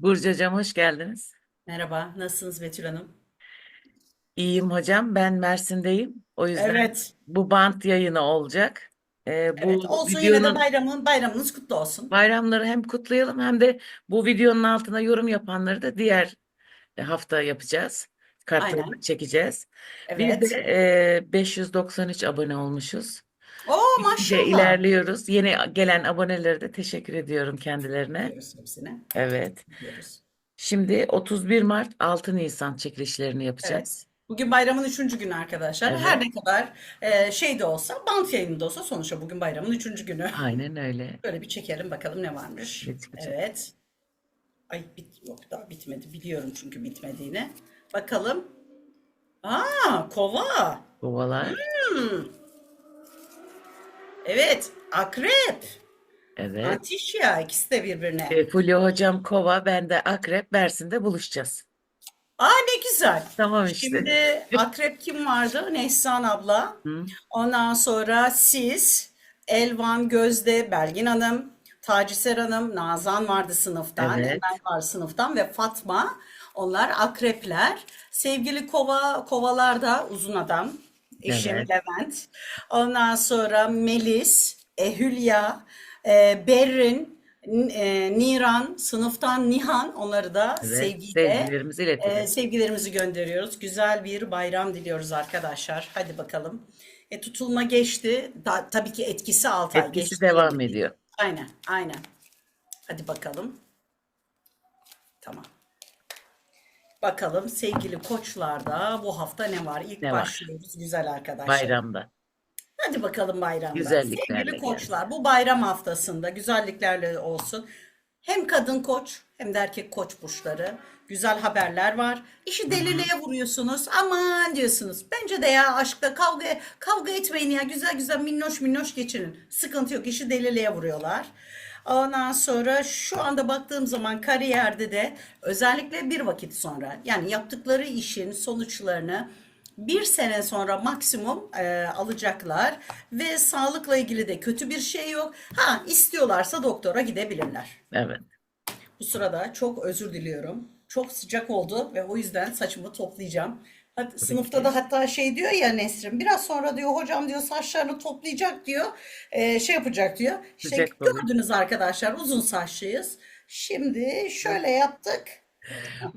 Burcu Hocam hoş geldiniz. Merhaba, nasılsınız Betül Hanım? İyiyim hocam. Ben Mersin'deyim. O yüzden Evet, bu bant yayını olacak. Ee, evet. bu Olsun yine de videonun bayramın bayramınız kutlu olsun. bayramları hem kutlayalım hem de bu videonun altına yorum yapanları da diğer hafta yapacağız. Kartlarını Aynen. çekeceğiz. Bir Evet. de e, 593 abone olmuşuz. Gitgide maşallah. ilerliyoruz. Yeni gelen abonelere de teşekkür ediyorum kendilerine. Diyoruz hepsine. Evet. Diyoruz. Şimdi 31 Mart 6 Nisan çekilişlerini yapacağız. Evet. Bugün bayramın üçüncü günü arkadaşlar. Evet. Her ne kadar e, şey de olsa, bant yayını da olsa sonuçta bugün bayramın üçüncü günü. Aynen öyle. Böyle bir çekelim bakalım ne varmış. Çıkacak? Evet. Ay bit yok daha bitmedi. Biliyorum çünkü bitmediğini. Bakalım. Aa kova. Kovalar. Hmm. Evet. Akrep. Evet. Antişya ikisi de birbirine. E, Fulya hocam kova, ben de akrep, Mersin'de buluşacağız. Aa ne güzel. Tamam işte. Şimdi akrep kim vardı? Neslihan abla. Hı. Ondan sonra siz, Elvan, Gözde, Belgin Hanım, Taciser Hanım, Nazan vardı sınıftan, Evet. Emel var sınıftan ve Fatma. Onlar akrepler. Sevgili kova, kovalar da uzun adam. Eşim Evet. Levent. Ondan sonra Melis, e, Hülya, e, Berrin, e, Niran, sınıftan Nihan. Onları da Evet. sevgiyle Sevgilerimizi iletelim. sevgilerimizi gönderiyoruz. Güzel bir bayram diliyoruz arkadaşlar. Hadi bakalım. E, tutulma geçti. Da- tabii ki etkisi 6 ay Etkisi geçti. devam ediyor. Aynen, aynen. Hadi bakalım. Tamam. Bakalım sevgili koçlarda bu hafta ne var? İlk Ne var? başlıyoruz güzel arkadaşlar. Bayramda. Hadi bakalım bayramda. Güzelliklerle Sevgili gelsin. koçlar bu bayram haftasında güzelliklerle olsun. Hem kadın koç hem de erkek koç burçları. Güzel haberler var. İşi deliliğe vuruyorsunuz. Aman diyorsunuz. Bence de ya aşkta kavga kavga etmeyin ya. Güzel güzel minnoş minnoş geçirin. Sıkıntı yok. İşi deliliğe vuruyorlar. Ondan sonra şu anda baktığım zaman kariyerde de özellikle bir vakit sonra yani yaptıkları işin sonuçlarını bir sene sonra maksimum e, alacaklar ve sağlıkla ilgili de kötü bir şey yok. Ha istiyorlarsa doktora gidebilirler. Evet. Bu sırada çok özür diliyorum. Çok sıcak oldu ve o yüzden saçımı toplayacağım. Hat- sınıfta da hatta şey diyor ya Nesrin biraz sonra diyor hocam diyor saçlarını toplayacak diyor. e, şey yapacak diyor. İşte Sıcak gördünüz arkadaşlar uzun saçlıyız. Şimdi şöyle yaptık.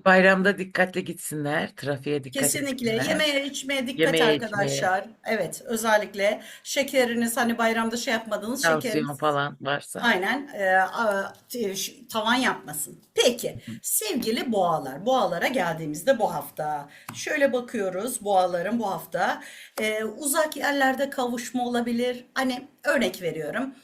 Bayramda dikkatli gitsinler. Trafiğe dikkat Kesinlikle etsinler. yemeğe içmeye dikkat Yemeğe, arkadaşlar. Evet özellikle şekeriniz hani bayramda şey yapmadığınız Tansiyon şekeriniz falan varsa. aynen e, a- ş- tavan yapmasın. Peki sevgili boğalar boğalara geldiğimizde bu hafta şöyle bakıyoruz boğaların bu hafta e, uzak yerlerde kavuşma olabilir. Hani örnek veriyorum.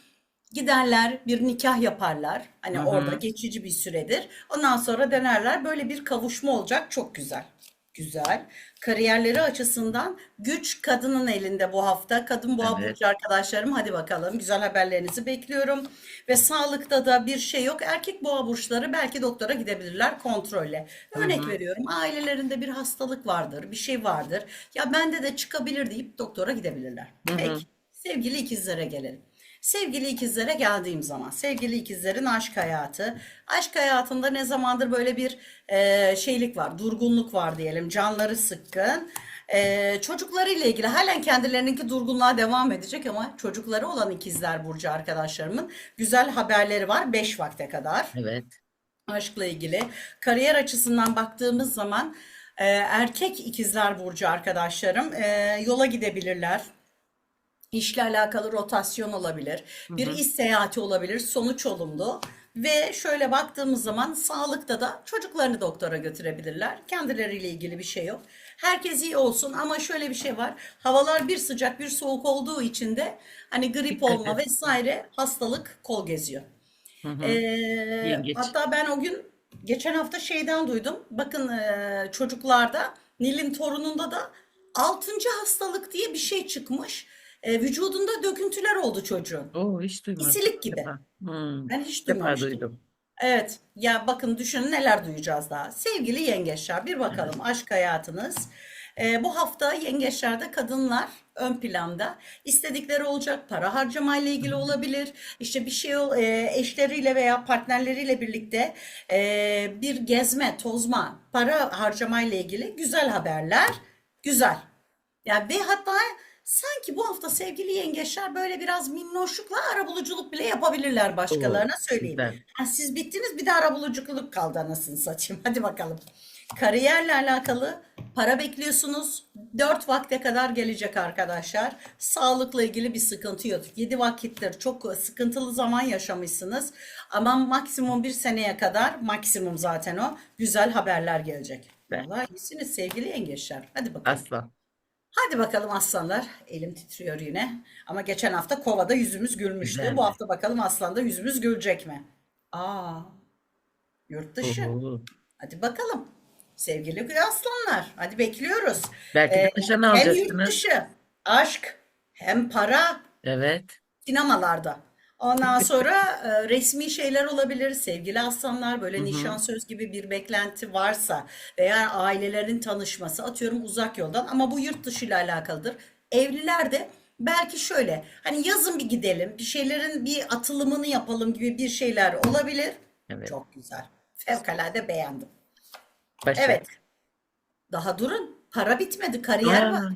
Giderler bir nikah yaparlar. Hani Hı orada geçici bir süredir. Ondan sonra denerler. Böyle bir kavuşma olacak. Çok güzel. Güzel. Kariyerleri açısından güç kadının elinde bu hafta. Kadın boğa Evet. burcu arkadaşlarım hadi bakalım. Güzel haberlerinizi bekliyorum. Ve sağlıkta da bir şey yok. Erkek boğa burçları belki doktora gidebilirler kontrolle. Örnek hı. veriyorum. Ailelerinde bir hastalık vardır, bir şey vardır. Ya bende de çıkabilir deyip doktora gidebilirler. Hı hı. Peki. Sevgili ikizlere gelelim. Sevgili ikizlere geldiğim zaman, sevgili ikizlerin aşk hayatı. Aşk hayatında ne zamandır böyle bir e, şeylik var, durgunluk var diyelim, canları sıkkın. E, çocuklarıyla ilgili halen kendilerininki durgunluğa devam edecek ama çocukları olan ikizler burcu arkadaşlarımın güzel haberleri var 5 vakte kadar Evet. aşkla ilgili. Kariyer açısından baktığımız zaman e, erkek ikizler burcu arkadaşlarım e, yola gidebilirler. İşle alakalı rotasyon olabilir. Bir iş seyahati olabilir. Sonuç olumlu. Ve şöyle baktığımız zaman sağlıkta da çocuklarını doktora götürebilirler. Kendileriyle ilgili bir şey yok. Herkes iyi olsun ama şöyle bir şey var. Havalar bir sıcak bir soğuk olduğu için de hani grip Dikkat olma et. vesaire hastalık kol geziyor. Hı hı. Ee, Yengeç. hatta ben o gün geçen hafta şeyden duydum. Bakın e, çocuklarda Nil'in torununda da 6. hastalık diye bir şey çıkmış. E, vücudunda döküntüler oldu çocuğun. Oo, hiç duymadım. İsilik gibi. Hmm, Ben hiç duymamıştım. duydum. Evet. Ya bakın düşünün neler duyacağız daha. Sevgili yengeçler bir bakalım aşk hayatınız. Ee, bu hafta yengeçlerde kadınlar ön planda. İstedikleri olacak. Para harcamayla ilgili olabilir. İşte bir şey e, eşleriyle veya partnerleriyle birlikte e, bir gezme, tozma, para harcamayla ilgili güzel haberler. Güzel. Ya ve hatta sanki bu hafta sevgili yengeçler böyle biraz minnoşlukla arabuluculuk bile yapabilirler başkalarına Oo, söyleyeyim. güzel. Ha, siz bittiniz bir de arabuluculuk kaldı anasını satayım. Hadi bakalım. Kariyerle alakalı para bekliyorsunuz. 4 vakte kadar gelecek arkadaşlar. Sağlıkla ilgili bir sıkıntı yok. 7 vakittir çok sıkıntılı zaman yaşamışsınız. Ama maksimum bir seneye kadar maksimum zaten o güzel haberler gelecek. Ben- Vallahi iyisiniz sevgili yengeçler. Hadi bakalım. Aslan. Hadi bakalım aslanlar. Elim titriyor yine. Ama geçen hafta kovada yüzümüz gülmüştü. Güzel. Bu hafta bakalım aslanda yüzümüz gülecek mi? Aa, yurt dışı. Oo. Hadi bakalım. Sevgili aslanlar. Hadi bekliyoruz. Belki de Ee, nişan hem yurt alacaksınız. dışı, aşk, hem para, Evet. sinemalarda. Ondan sonra e, resmi şeyler olabilir. Sevgili aslanlar böyle Hı hı. nişan söz gibi bir beklenti varsa veya ailelerin tanışması atıyorum uzak yoldan ama bu yurt dışı ile alakalıdır. Evliler de belki şöyle hani yazın bir gidelim bir şeylerin bir atılımını yapalım gibi bir şeyler olabilir. Evet. Çok güzel. Fevkalade beğendim. Başak. Evet. Daha durun. Para bitmedi. Kariyer Aa, var.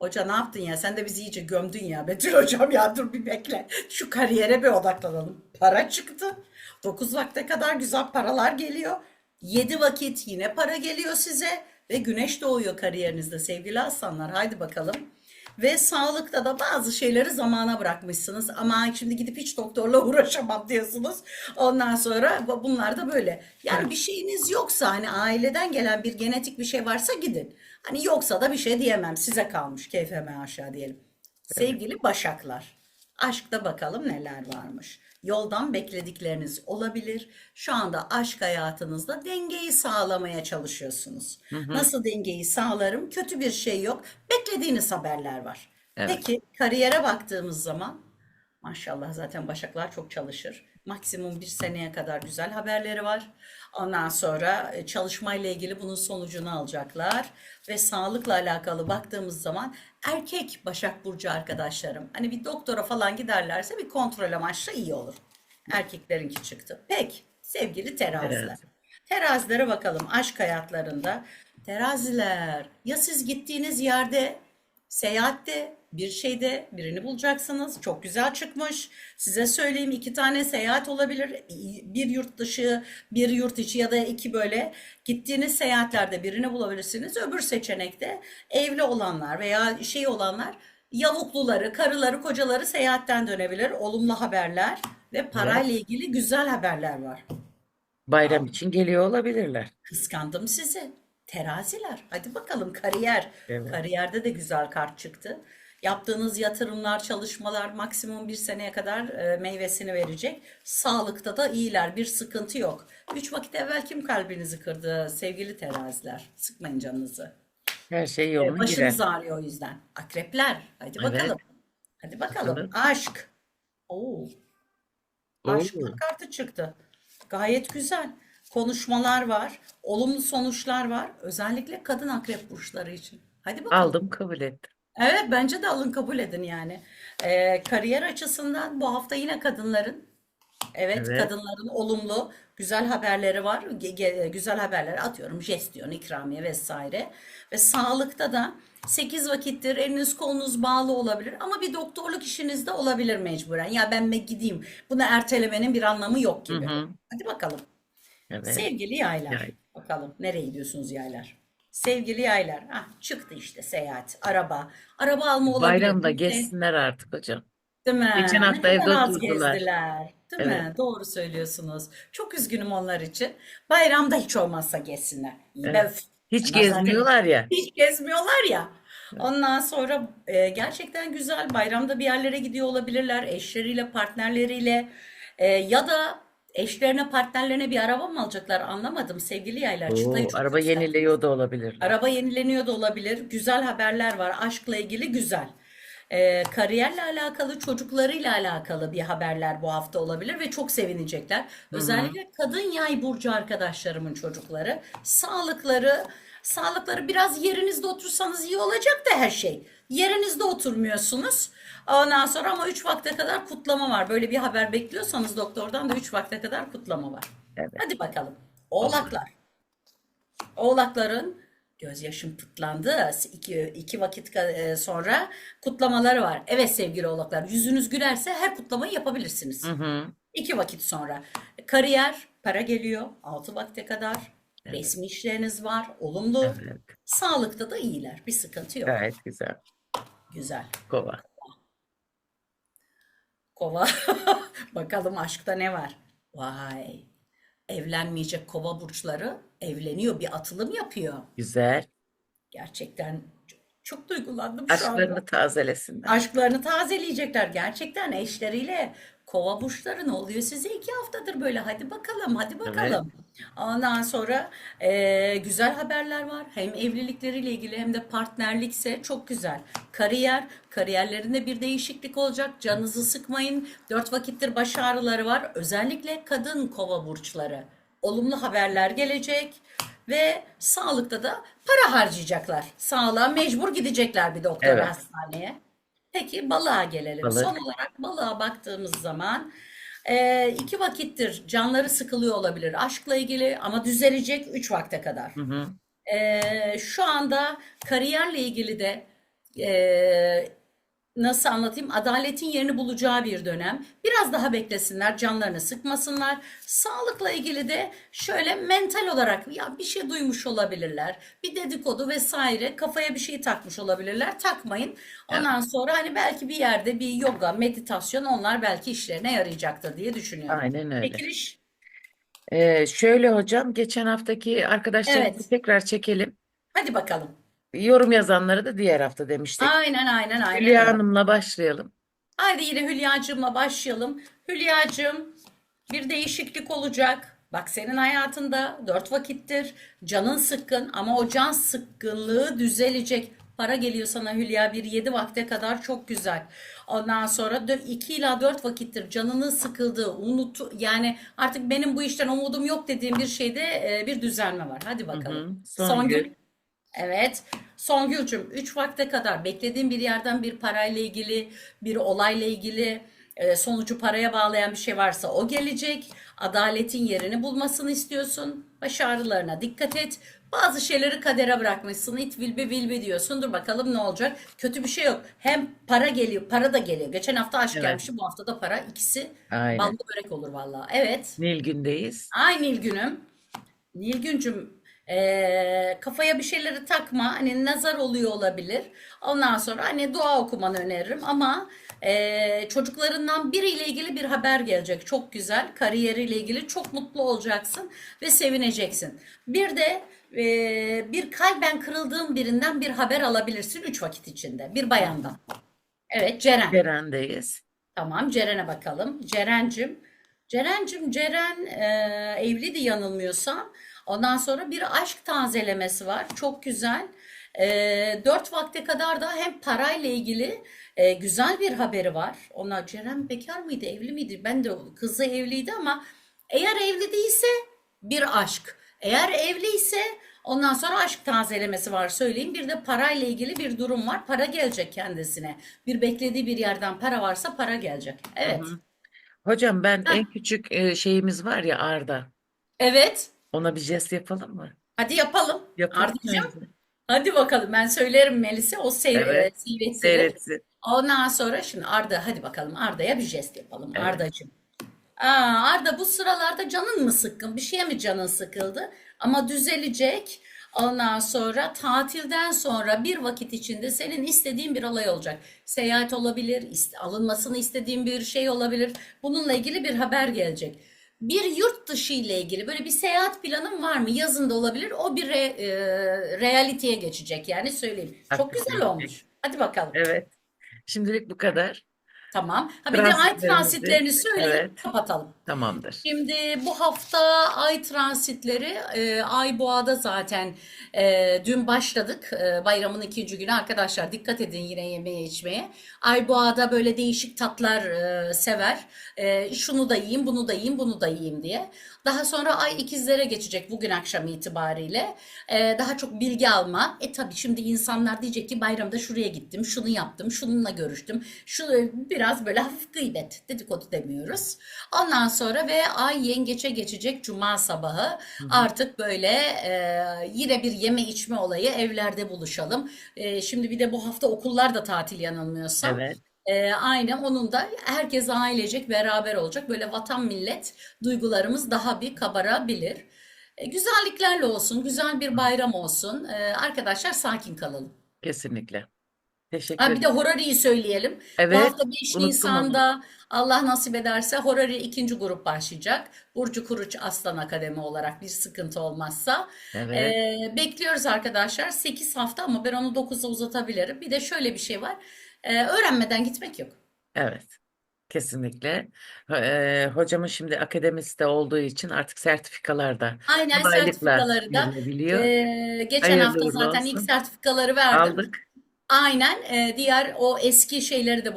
Hoca ne yaptın ya? Sen de bizi iyice gömdün ya. Betül hocam ya dur bir bekle. Şu kariyere bir odaklanalım. Para çıktı. 9 vakte kadar güzel paralar geliyor. 7 vakit yine para geliyor size. Ve güneş doğuyor kariyerinizde sevgili aslanlar. Haydi bakalım. Ve sağlıkta da bazı şeyleri zamana bırakmışsınız. Ama şimdi gidip hiç doktorla uğraşamam diyorsunuz. Ondan sonra bu- bunlar da böyle. Yani bir şeyiniz yoksa hani aileden gelen bir genetik bir şey varsa gidin. Hani yoksa da bir şey diyemem. Size kalmış. Keyfeme aşağı diyelim. Sevgili Başaklar. Aşkta bakalım neler varmış. Yoldan bekledikleriniz olabilir. Şu anda aşk hayatınızda dengeyi sağlamaya çalışıyorsunuz. Nasıl dengeyi sağlarım? Kötü bir şey yok. Beklediğiniz haberler var. Evet. Peki kariyere baktığımız zaman maşallah zaten Başaklar çok çalışır. Maksimum bir seneye kadar güzel haberleri var. Ondan sonra e, çalışmayla ilgili bunun sonucunu alacaklar. Ve sağlıkla alakalı baktığımız zaman erkek Başak Burcu arkadaşlarım hani bir doktora falan giderlerse bir kontrol amaçlı iyi olur. Erkeklerinki çıktı. Peki sevgili teraziler. Terazi. Terazilere bakalım aşk hayatlarında. Teraziler ya siz gittiğiniz yerde seyahatte bir şeyde birini bulacaksınız. Çok güzel çıkmış. Size söyleyeyim iki tane seyahat olabilir. Bir yurt dışı, bir yurt içi ya da iki böyle. Gittiğiniz seyahatlerde birini bulabilirsiniz. Öbür seçenekte evli olanlar veya şey olanlar yavukluları, karıları, kocaları seyahatten dönebilir. Olumlu haberler ve parayla ilgili güzel haberler var. Bayram için geliyor olabilirler. Kıskandım sizi. Teraziler. Hadi bakalım kariyer. Evet. Kariyerde de güzel kart çıktı. Yaptığınız yatırımlar, çalışmalar maksimum bir seneye kadar e, meyvesini verecek. Sağlıkta da iyiler. Bir sıkıntı yok. Üç vakit evvel kim kalbinizi kırdı sevgili teraziler? Sıkmayın canınızı. Her şey E, yoluna girer. Başınız ağrıyor o yüzden. Akrepler. Hadi Evet. bakalım. Hadi bakalım. Bakalım. Aşk. Oo. Aşk Oo. kartı çıktı. Gayet güzel. Konuşmalar var. Olumlu sonuçlar var. Özellikle kadın akrep burçları için. Hadi bakalım. Aldım kabul ettim. Evet bence de alın kabul edin yani. Ee, kariyer açısından bu hafta yine kadınların evet, Evet. kadınların olumlu güzel haberleri var. Ge- ge- güzel haberleri atıyorum jestyon, ikramiye vesaire. Ve sağlıkta da 8 vakittir eliniz kolunuz bağlı olabilir ama bir doktorluk işiniz de olabilir mecburen. Ya ben mi gideyim? Bunu ertelemenin bir anlamı yok Hı gibi. hı. Hadi bakalım. Evet. Sevgili yaylar. Yay. Bakalım nereye gidiyorsunuz yaylar? Sevgili yaylar. Ah çıktı işte seyahat, araba. Araba alma olabilir. Bayramda gezsinler artık hocam. Değil mi? Geçen Ne hafta kadar evde az oturdular. gezdiler. Değil mi? Doğru söylüyorsunuz. Çok üzgünüm onlar için. Bayramda hiç olmazsa gezsinler. Evet. Hiç değmesin. gezmiyorlar ya. Hiç gezmiyorlar ya. Ondan sonra e, gerçekten güzel bayramda bir yerlere gidiyor olabilirler eşleriyle, partnerleriyle E, ya da eşlerine, partnerlerine bir araba mı alacaklar anlamadım sevgili yaylar. Oo, Çıtayı çok araba güzel. yeniliyor da olabilir. Araba yenileniyor da olabilir. Güzel haberler var. Aşkla ilgili güzel. Ee, kariyerle alakalı, çocuklarıyla alakalı bir haberler bu hafta olabilir ve çok sevinecekler. Özellikle kadın yay burcu arkadaşlarımın çocukları. Sağlıkları, Sağlıkları biraz yerinizde otursanız iyi olacak da her şey. Yerinizde oturmuyorsunuz. Ondan sonra ama 3 vakte kadar kutlama var. Böyle bir haber bekliyorsanız doktordan da 3 vakte kadar kutlama var. Evet. Hadi bakalım. Oğlaklar. Oğlakların gözyaşım pıtlandı. İki, iki vakit e, sonra kutlamaları var. Evet sevgili oğlaklar yüzünüz gülerse her kutlamayı yapabilirsiniz. Hı hı. İki vakit sonra. Kariyer, para geliyor. Altı vakte kadar. Resmi işleriniz var. Olumlu. Evet. Sağlıkta da iyiler. Bir sıkıntı yok. Gayet güzel. Güzel. Kova. Kova. Bakalım aşkta ne var? Vay. Evlenmeyecek kova burçları evleniyor. Bir atılım yapıyor. Güzel. Gerçekten çok, çok duygulandım şu anda. Aşklarını tazelesinler. Aşklarını tazeleyecekler. Gerçekten eşleriyle kova burçları ne oluyor size iki haftadır böyle hadi bakalım hadi bakalım. Ondan sonra eee, güzel haberler var. Hem evlilikleriyle ilgili hem de partnerlikse çok güzel. Kariyer, kariyerlerinde bir değişiklik olacak. Canınızı sıkmayın. Dört vakittir baş ağrıları var. Özellikle kadın kova burçları. Olumlu haberler gelecek. Ve sağlıkta da para harcayacaklar. Sağlığa mecbur gidecekler bir doktora Evet. hastaneye. Peki balığa gelelim. Balık. Son olarak balığa baktığımız zaman e, iki vakittir canları sıkılıyor olabilir aşkla ilgili ama düzelecek üç vakte kadar. Hı hı. E, şu anda kariyerle ilgili de e, nasıl anlatayım adaletin yerini bulacağı bir dönem. Biraz daha beklesinler, canlarını sıkmasınlar. Sağlıkla ilgili de şöyle mental olarak ya bir şey duymuş olabilirler. Bir dedikodu vesaire kafaya bir şey takmış olabilirler. Takmayın. Ondan sonra hani belki bir yerde bir yoga, meditasyon onlar belki işlerine yarayacaktır diye düşünüyorum. Aynen öyle. Çekiliş. Ee, şöyle hocam geçen haftaki arkadaşlarımızı Evet. tekrar çekelim. Hadi bakalım. Yorum yazanları da diğer hafta demiştik. Aynen aynen aynen. Hülya. Hanım'la başlayalım. Haydi yine Hülya'cığımla başlayalım. Hülya'cığım bir değişiklik olacak. Bak senin hayatında dört vakittir canın sıkkın ama o can sıkkınlığı düzelecek. Para geliyor sana Hülya bir yedi vakte kadar çok güzel. Ondan sonra dö- iki ila dört vakittir canının sıkıldığı, unutu yani artık benim bu işten umudum yok dediğim bir şeyde e, bir düzelme var. Hadi bakalım. Songül. Songül. Evet. Songül'cüm 3 vakte kadar beklediğin bir yerden bir parayla ilgili, bir olayla ilgili e, sonucu paraya bağlayan bir şey varsa o gelecek. Adaletin yerini bulmasını istiyorsun. Baş ağrılarına dikkat et. Bazı şeyleri kadere bırakmışsın. It will be will be diyorsun. Dur bakalım ne olacak. Kötü bir şey yok. Hem para geliyor, para da geliyor. Geçen hafta aşk Evet. gelmişti. Bu hafta da para. İkisi Aynen. ballı börek olur vallahi. Evet. Nilgün'deyiz. Ay Nilgün'üm. Nilgüncüm eee, kafaya bir şeyleri takma. Hani nazar oluyor olabilir. Ondan sonra hani dua okumanı öneririm ama eee, çocuklarından biriyle ilgili bir haber gelecek. Çok güzel. Kariyeriyle ilgili çok mutlu olacaksın ve sevineceksin. Bir de eee, bir kalben kırıldığın birinden bir haber alabilirsin 3 vakit içinde. Bir bayandan. Evet Ceren. Ceren'deyiz. Tamam Ceren'e bakalım. Ceren'cim. Ceren'cim Ceren e, evliydi yanılmıyorsam. Ondan sonra bir aşk tazelemesi var. Çok güzel. E, dört vakte kadar da hem parayla ilgili e, güzel bir haberi var. Ona Ceren bekar mıydı, evli miydi? Ben de kızı evliydi ama eğer evli değilse bir aşk. Eğer evliyse ondan sonra aşk tazelemesi var söyleyeyim. Bir de parayla ilgili bir durum var. Para gelecek kendisine. Bir beklediği bir yerden para varsa para gelecek. Evet. Hocam ben Heh. en küçük e, şeyimiz var ya Arda. Evet. Ona bir jest yapalım mı? Hadi yapalım. Yapalım Ardacığım. Hadi bakalım ben söylerim Melis'e o seyre, Evet. seyrettirir. Seyretsin. Ondan sonra şimdi Arda hadi bakalım Arda'ya bir jest yapalım Evet. Ardacığım. Aa, Arda bu sıralarda canın mı sıkkın? Bir şeye mi canın sıkıldı? Ama düzelecek. Ondan sonra tatilden sonra bir vakit içinde senin istediğin bir olay olacak. Seyahat olabilir, ist- alınmasını istediğin bir şey olabilir. Bununla ilgili bir haber gelecek. Bir yurt dışı ile ilgili böyle bir seyahat planın var mı? Yazın da olabilir. O bir re, e, realiteye geçecek yani söyleyeyim. Çok güzel olmuş. Hadi bakalım. Evet. Şimdilik bu kadar. Tamam. Ha bir de ay transitlerini söyleyeyim, Evet. kapatalım. Tamamdır. Şimdi bu hafta ay transitleri e, ay boğada zaten e, dün başladık E, bayramın ikinci günü. Arkadaşlar dikkat edin yine yemeğe içmeye. Ay boğada böyle değişik tatlar e, sever. E, şunu da yiyeyim bunu da yiyeyim bunu da yiyeyim diye. Daha sonra ay ikizlere geçecek bugün akşam itibariyle. E, daha çok bilgi alma. E tabii şimdi insanlar diyecek ki bayramda şuraya gittim şunu yaptım şununla görüştüm. Şu biraz böyle hafif gıybet dedikodu demiyoruz. Ondan sonra ve ay yengeçe geçecek cuma sabahı artık böyle e, yine bir yeme içme olayı evlerde buluşalım. E, şimdi bir de bu hafta okullar da tatil yanılmıyorsam. Evet. E, aynen onun da herkes ailecek beraber olacak. Böyle vatan millet duygularımız daha bir kabarabilir. E, güzelliklerle olsun, güzel bir bayram olsun. E, arkadaşlar sakin kalalım. Kesinlikle. Teşekkür Ha, bir de ederim. Horari'yi söyleyelim. Bu Evet. hafta 5 unuttum onu. Nisan'da Allah nasip ederse Horari ikinci grup başlayacak. Burcu Kuruç Aslan Akademi olarak bir sıkıntı olmazsa. Evet. Ee, bekliyoruz arkadaşlar 8 hafta ama ben onu 9'a uzatabilirim. Bir de şöyle bir şey var. Ee, öğrenmeden gitmek yok. Evet. Kesinlikle. Eee, hocamın şimdi akademisi de olduğu için artık sertifikalar da Aynen kolaylıkla sertifikaları da verilebiliyor. ee, geçen Hayırlı hafta uğurlu zaten ilk olsun. sertifikaları verdim. Aldık. Aynen e, diğer o eski şeyleri de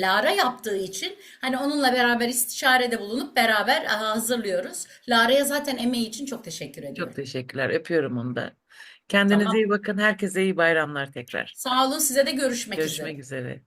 Lara yaptığı için hani onunla beraber istişarede bulunup beraber hazırlıyoruz. Lara'ya zaten emeği için çok teşekkür Çok ediyorum. teşekkürler. Öpüyorum onu da. Kendinize Tamam. iyi bakın. Herkese iyi bayramlar tekrar. Sağ olun size de görüşmek üzere. Görüşmek üzere.